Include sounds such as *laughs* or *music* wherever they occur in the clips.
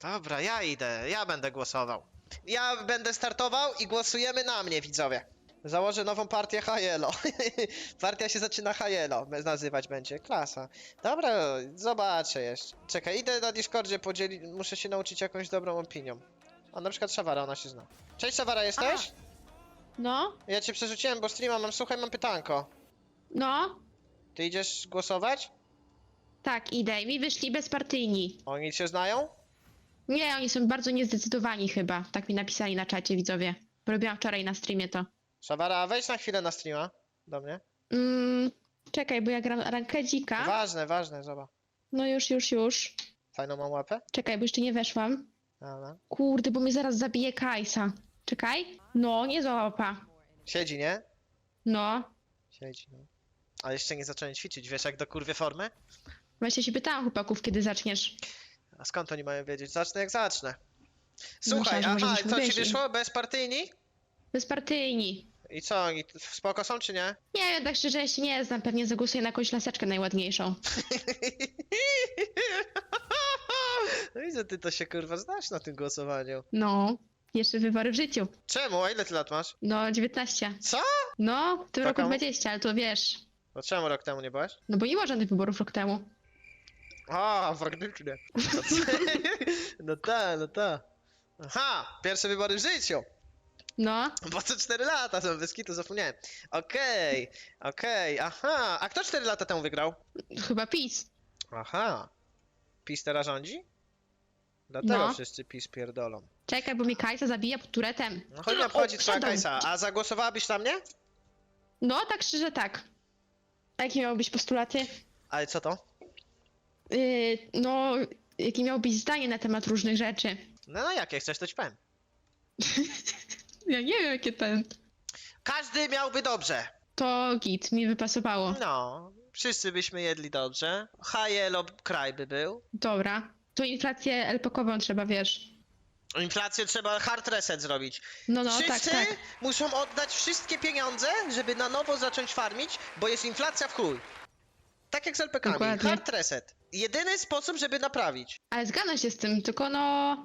Dobra, ja idę, ja będę głosował. Ja będę startował i głosujemy na mnie, widzowie. Założę nową partię Hajelo. *laughs* Partia się zaczyna Hajelo, nazywać będzie. Klasa. Dobra, zobaczę jeszcze. Czekaj, idę na Discordzie podzielić, muszę się nauczyć jakąś dobrą opinią. A na przykład Szawara, ona się zna. Cześć Szawara, jesteś? No, Ja cię przerzuciłem, bo streama mam, słuchaj, mam pytanko. no, Ty idziesz głosować? tak, idę. I mi wyszli bezpartyjni. Oni cię znają? Nie, oni są bardzo niezdecydowani chyba. Tak mi napisali na czacie widzowie. Robiłam wczoraj na streamie to. Szawara, wejdź na chwilę na streama. Do mnie. Mm, czekaj, bo ja gram rankedzika. Ważne, ważne, zobacz. No już, już, już. Fajną mam łapę? Czekaj, bo jeszcze nie weszłam. Dobra. Kurde, bo mnie zaraz zabije Kajsa. Czekaj. No, nie złapa. Siedzi, nie? No. Siedzi, no. Ale jeszcze nie zacząłem ćwiczyć, wiesz jak do kurwy formy? Właśnie się pytałam chłopaków, kiedy zaczniesz. A skąd oni mają wiedzieć? Zacznę jak zacznę. Słuchaj, Myślałam, że może aha, byśmy co ci wyszli. wyszło? Bezpartyjni? Bezpartyjni. I co, oni t- spoko są czy nie? Nie wiem, tak szczerze, ja się nie znam. Pewnie zagłosuję na jakąś laseczkę najładniejszą. *laughs* No i że ty to się kurwa znasz na tym głosowaniu. No. Jeszcze wybory w życiu. Czemu? A ile ty lat masz? No, 19. Co? No, w tym Taka- roku 20, ale to wiesz. To czemu rok temu nie byłeś? No bo nie ma żadnych wyborów rok temu. A, faktycznie. No? *laughs* No ta, no ta. Aha, pierwsze wybory w życiu. No, Bo co 4 lata, to bez kitu zapomniałem. Okej, okej, aha. A kto 4 lata temu wygrał? chyba PiS. Aha. PiS teraz rządzi? Dlatego No. wszyscy PiS pierdolą. Czekaj, bo mi Kajsa zabija pod turetem. No chodź mi O, twoja. Kajsa. A zagłosowałabyś na mnie? No, tak szczerze tak. A jakie miały być postulaty? Ale co to? Yy, no, jakie miało być zdanie na temat różnych rzeczy? No, no jakie chcesz, to ci powiem. *laughs* Ja nie wiem, jakie ten... Każdy miałby dobrze. To git, mi wypasowało. No, wszyscy byśmy jedli dobrze. Hajelo kraj by był. Dobra. To inflację LPK-ową trzeba, wiesz. Inflację trzeba hard reset zrobić. No, no, tak, Wszyscy tak. muszą oddać wszystkie pieniądze, żeby na nowo zacząć farmić, bo jest inflacja w chuj. Tak jak z LPK-ami. Dokładnie. Hard reset. Jedyny sposób, żeby naprawić. Ale zgadzam się z tym, tylko no...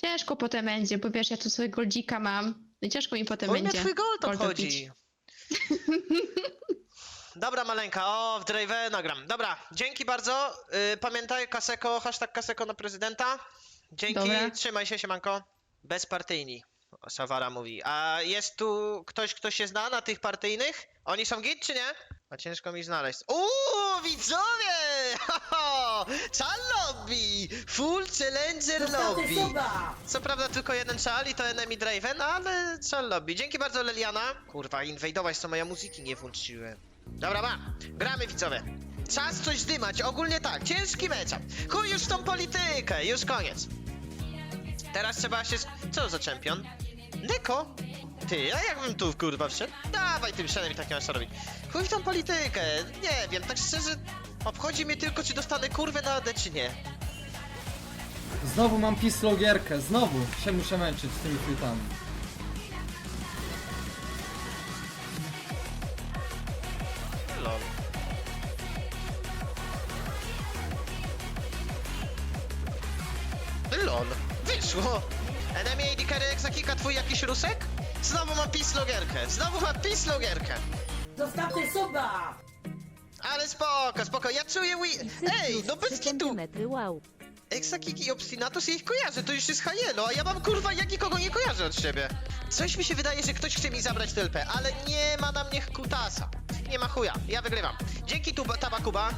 Ciężko potem będzie, bo wiesz, ja tu sobie goldzika mam. No i ciężko mi potem Chuj mnie będzie. twój gold gold obchodzi. *laughs* Dobra, maleńka, o, w Dravena gram. Dobra, dzięki bardzo. Yy, pamiętaj, Kaseko, hashtag Kaseko na prezydenta. Dzięki, Dobra. trzymaj się, siemanko. Bezpartyjni, Sawara mówi. A jest tu ktoś, kto się zna na tych partyjnych? Oni są git, czy nie? A ciężko mi znaleźć. Uuu, widzowie! *laughs* Czal lobby! Full Challenger lobby! Co prawda tylko jeden czal i to enemy Draven, ale czal lobby. Dzięki bardzo Leliana. Kurwa, inwejdować co moja muzyki nie włączyłem. Dobra, ma. Gramy widzowie. Czas coś zdymać, ogólnie tak, ciężki matchup. Chuj już tą politykę, już koniec. Teraz trzeba się... Co za czempion? Neko? Ty, a jakbym tu kurwa wszedł? Dawaj tym szenem i tak nie masz co robić. Chuj w tą politykę, nie wiem, tak szczerze... Obchodzi mnie tylko, czy dostanę kurwę na AD, czy nie. Znowu mam pisłą gierkę, znowu się muszę męczyć z tymi tweetami. Lol. LOL. Wyszło. Enemy AD carry Exakika, twój jakiś rusek? Znowu mam pislogierkę. Znowu mam pislogierkę. Zostawcie suba! Ale spoko, spoko. Ja czuję wi... Ej, no bez kitu. wow. Exakiki i Obstinatus, ja ich kojarzę. To już jest Hajelo, a ja mam kurwa jak nikogo nie kojarzę od siebie. Coś mi się wydaje, że ktoś chce mi zabrać TLP, ale nie ma na mnie kutasa. Nie ma chuja, ja wygrywam. Dzięki tu Tabakuba.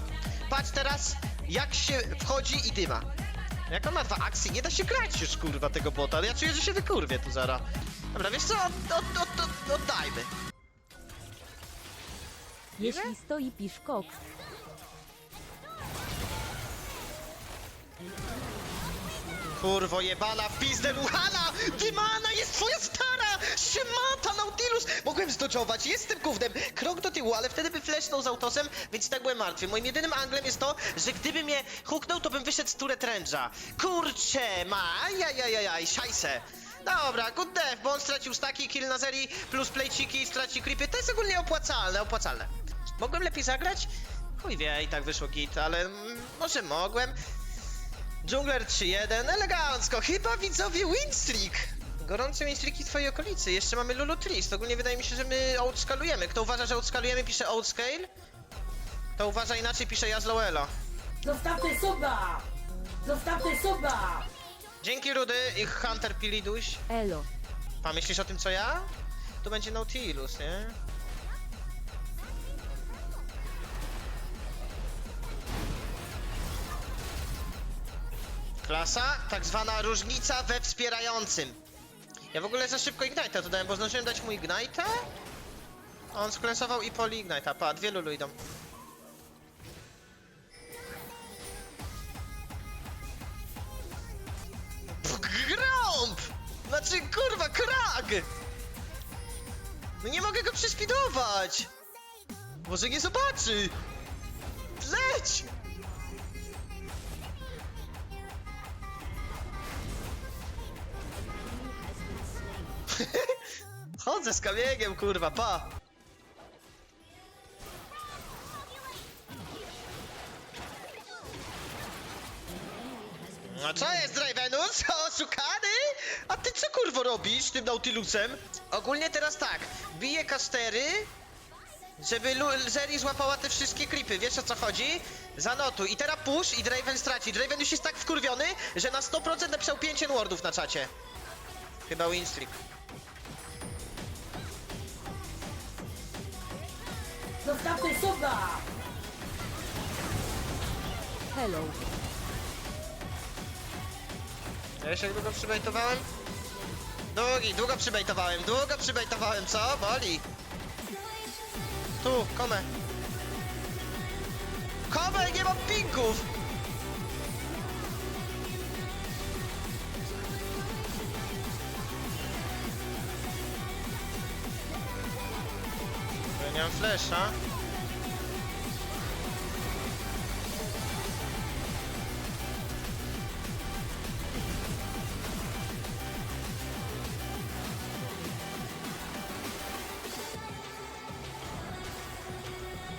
Patrz teraz, jak się wchodzi i dyma. Jak on ma dwa akcje, nie da się grać już kurwa tego bota, ale ja czuję, że się wykurwie tu zara. Dobra, wiesz co, od, od, od, od, oddajmy. Jeśli stoi pisz koks, Kurwo jebana, w pizdę ruchana! Dymana jest twoja stara! Szymata, Nautilus! Mogłem zdodżować, jestem gównem! Krok do tyłu, ale wtedy by flashnął z autosem, więc tak byłem martwy. Moim jedynym anglem jest to, że gdyby mnie huknął, to bym wyszedł z turret range'a. Kurcze, ma! Ajajajajaj, szajse! Dobra, good death, bo on stracił staki, kill na zeri, plus playciki, straci creepy. To jest ogólnie opłacalne, opłacalne. Mogłem lepiej zagrać? Chuj wie, i tak wyszło git, ale mm, może mogłem. Jungler 3-1, elegancko, chyba widzowie winstreak. Gorące winstreaki w twojej okolicy, jeszcze mamy Lulu Trist, ogólnie wydaje mi się, że my outskalujemy. Kto uważa, że outskalujemy, pisze outscale. To uważa inaczej, pisze Jazloelo. Zostawcie suba! Zostawcie suba! Dzięki Rudy i Hunter Piliduś. Elo. Pomyślisz o tym co ja? To będzie Nautilus, nie? Klasa, tak zwana różnica we wspierającym. Ja w ogóle za szybko Ignite'a to dałem, bo zdążyłem dać mu Ignite'a? On sklesował i poli Ignite'a, pa, dwie lulu idą. Grąb! Znaczy, kurwa, krag! No nie mogę go przespidować! Może nie zobaczy! Chodzę z kamieniem, kurwa, pa! No co jest, Dravenus? *laughs* Oszukany? A ty co kurwo robisz tym Nautilusem? Ogólnie teraz tak, biję kastery, żeby Zeri złapała te wszystkie klipy, wiesz o co chodzi? Zanotuj. I teraz push i Draven straci. Draven już jest tak wkurwiony, że na 100% napisał 5 wordów na czacie. Chyba winstreak. Zostawcie suba! Hello. Ja jeszcze długo przybejtowałem? Długi, długo przybejtowałem, długo przybejtowałem, co? Boli. Tu, komę. Komę, nie mam pinków! Mam flesza.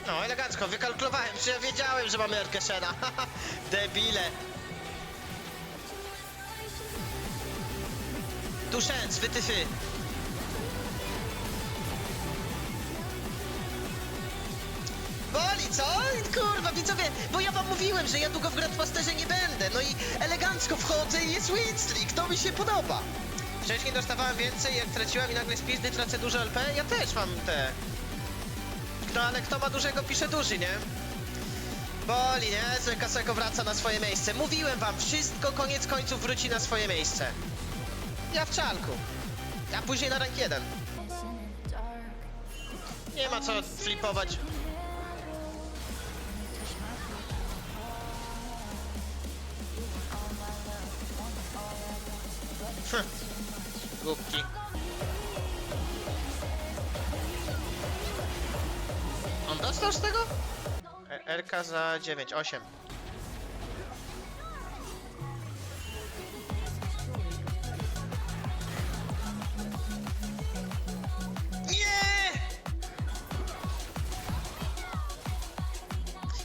No, elegancko, wykalkulowałem, że ja wiedziałem, że mamy Erkeszena. *laughs* Debile. Tuszens, wytyfy. Widzowie, bo ja wam mówiłem, że ja długo w Grandmasterze nie będę. No i elegancko wchodzę i jest winstreak, to mi się podoba. Wcześniej dostawałem więcej, jak traciłem i nagle z pizdy tracę dużo LP, ja też mam te... No ale kto ma dużego, pisze duży, nie? Boli, nie? Że Kaseko wraca na swoje miejsce. Mówiłem wam, wszystko koniec końców wróci na swoje miejsce. Ja w czalku. A później na rank 1. Nie ma co flipować. Hm. *laughs* Głupki. On dostał z tego? E, RK za 9, 8. Nie!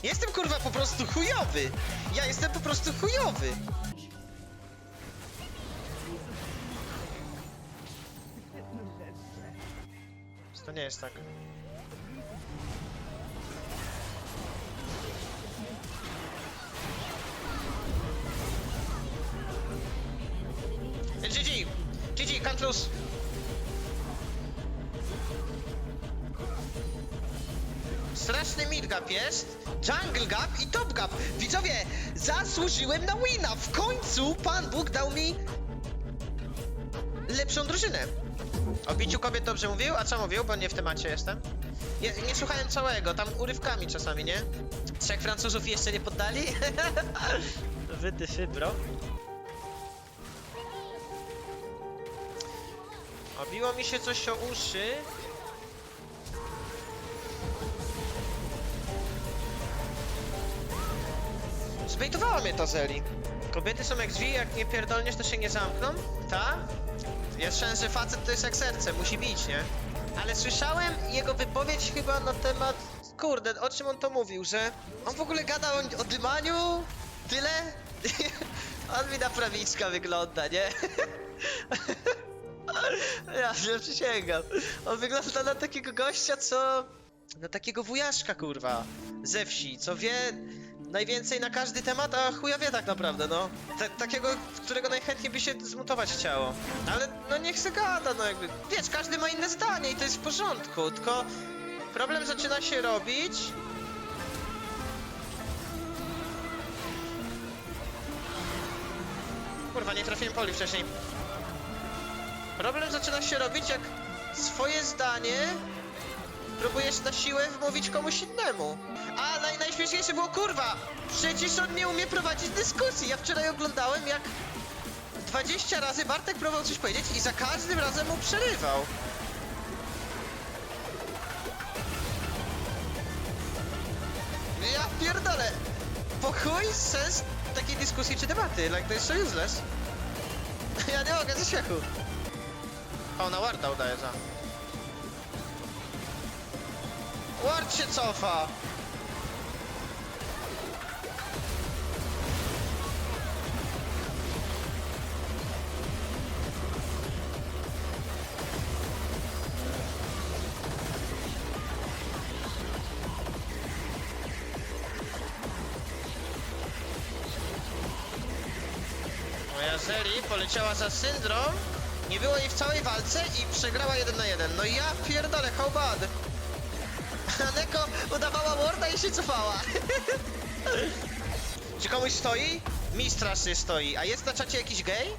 Jestem kurwa po prostu chujowy. Ja jestem po prostu chujowy. Jest tak. GG! GG, can't lose! Straszny mid gap jest, jungle gap i top gap. Widzowie, zasłużyłem na wina. W końcu Pan Bóg dał mi lepszą drużynę. O biciu kobiet dobrze mówił? A co mówił? Bo nie w temacie jestem. Nie, nie słuchałem całego, tam urywkami czasami, nie? Trzech Francuzów jeszcze nie poddali? *laughs* Wydyfy, bro. Obiło mi się coś o uszy. Zbejtowała mnie to Zeli. Kobiety są jak drzwi, jak nie pierdolniesz, to się nie zamkną? Ta? Jest szans, że facet to jest jak serce, musi bić, nie? Ale słyszałem jego wypowiedź chyba na temat... Kurde, o czym on to mówił, że on w ogóle gada o, o dymaniu? Tyle? *laughs* On mi na prawiczka wygląda, nie? *laughs* Ja się przysięgam. On wygląda na takiego gościa, co... Na takiego wujaszka, kurwa. Ze wsi, co wie najwięcej na każdy temat, a chuja wie tak naprawdę, no. Ta- takiego, którego najchętniej by się zmutować chciało. Ale no niech se gada, no jakby... Wiesz, każdy ma inne zdanie i to jest w porządku, tylko... Problem zaczyna się robić... Kurwa, nie trafiłem poli wcześniej. Problem zaczyna się robić, jak swoje zdanie próbujesz na siłę wmówić komuś innemu. A naj, najśmieszniejsze było, kurwa, przecież on nie umie prowadzić dyskusji. Ja wczoraj oglądałem, jak 20 razy Bartek próbował coś powiedzieć i za każdym razem mu przerywał. Ja pierdolę. Po chuj sens takiej dyskusji czy debaty, like to jest so useless. *laughs* Ja nie mogę ze śmiechu. O, na Warda udaje za. Ward się cofa. Moja Zeri poleciała za syndrom, nie było jej w całej walce i przegrała 1 na 1. No ja pierdolę, how bad. Neko udawała Warda i się cofała. *laughs* Czy komuś stoi? Mi stoi. A jest na czacie jakiś gej?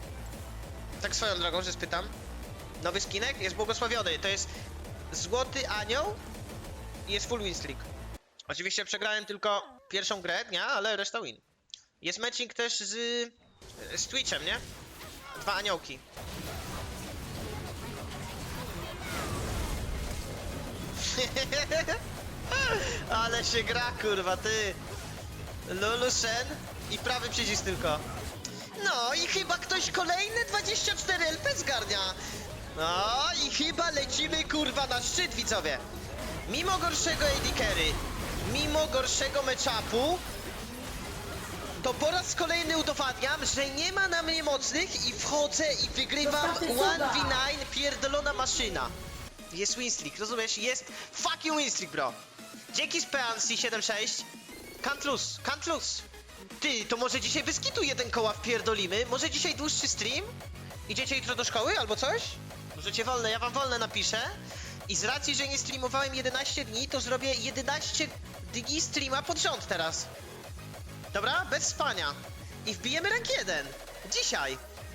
Tak swoją drogą, że spytam. Nowy skinek jest błogosławiony. To jest złoty anioł i jest full win streak. Oczywiście przegrałem tylko pierwszą grę dnia, ale reszta win. Jest matching też z, z Twitchem, nie? Dwa aniołki. *laughs* Ale się gra, kurwa, ty. Lulu Shen i prawy przycisk tylko. No i chyba ktoś kolejne 24 LP zgarnia. No i chyba lecimy, kurwa, na szczyt, widzowie. Mimo gorszego AD Carry, mimo gorszego matchupu, to po raz kolejny udowadniam, że nie ma na mnie mocnych i wchodzę i wygrywam Zostawcie suba! 1v9 pierdolona maszyna. Jest winstreak, rozumiesz? Jest fucking winstreak, bro. Dzięki Speancy 7-6. Can't lose, can't lose. Ty, to może dzisiaj bez kitu jeden koła wpierdolimy? Może dzisiaj dłuższy stream? Idziecie jutro do szkoły albo coś? Możecie wolne, ja wam wolne napiszę. I z racji, że nie streamowałem 11 dni, to zrobię 11 dni streama pod rząd teraz. Dobra? Bez spania. I wbijemy rank 1. Dzisiaj.